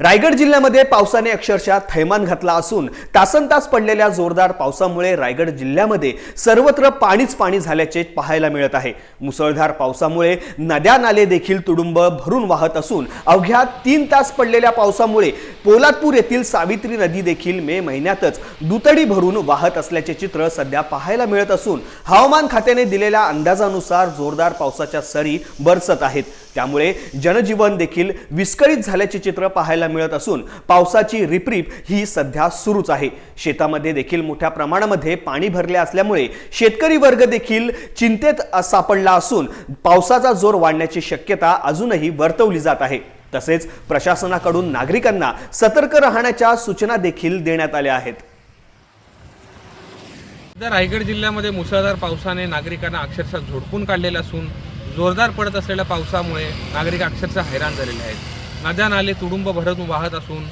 रायगड जिल्ह्यामध्ये पावसाने अक्षरशः थैमान घातला असून तासन तास पडलेल्या जोरदार पावसामुळे रायगड जिल्ह्यामध्ये सर्वत्र पाणीच पाणी झाल्याचे पाहायला मिळत आहे. मुसळधार पावसामुळे नद्या नाले देखील तुडुंब भरून वाहत असून अवघ्या तीन तास पडलेल्या पावसामुळे पोलादपूर येथील सावित्री नदी देखील मे महिन्यातच दुतडी भरून वाहत असल्याचे चित्र सध्या पाहायला मिळत असून हवामान खात्याने दिलेल्या अंदाजानुसार जोरदार पावसाच्या सरी बरसत आहेत. त्यामुळे जनजीवन देखील विस्कळीत झाल्याचे चित्र पाहायला मिळत असून पावसाची रिपरिप ही सध्या सुरूच आहे. शेतामध्ये देखील मोठ्या प्रमाणामध्ये पाणी भरले असल्यामुळे शेतकरी वर्ग देखील चिंतेत सापडला असून पावसाचा जोर वाढण्याची शक्यता अजूनही वर्तवली जात आहे. तसेच प्रशासनाकडून नागरिकांना सतर्क राहण्याच्या सूचना देखील देण्यात आल्या आहेत. सध्या रायगड जिल्ह्यामध्ये मुसळधार पावसाने नागरिकांना अक्षरशः झोडपून काढलेला असून जोरदार पडत असलेल्या पावसामुळे नागरिक अक्षरशः हैराण झालेले आहेत. नद्या नाले तुडुंब भरून वाहत असून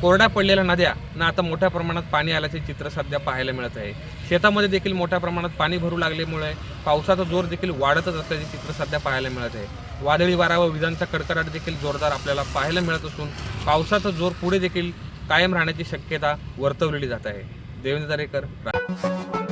कोरड्या पडलेल्या नद्या ना आता मोठ्या प्रमाणात पाणी आल्याचे चित्र सध्या पाहायला मिळत आहे. शेतामध्ये देखील मोठ्या प्रमाणात पाणी भरू लागल्यामुळे पावसाचा जोर देखील वाढतच असल्याचे चित्र सध्या पाहायला मिळत आहे. वादळी वारा व विजांचा कडकडाट देखील जोरदार आपल्याला पाहायला मिळत असून पावसाचा जोर पुढे देखील कायम राहण्याची शक्यता वर्तवलेली जात आहे. देवेंद्र दरेकर रा-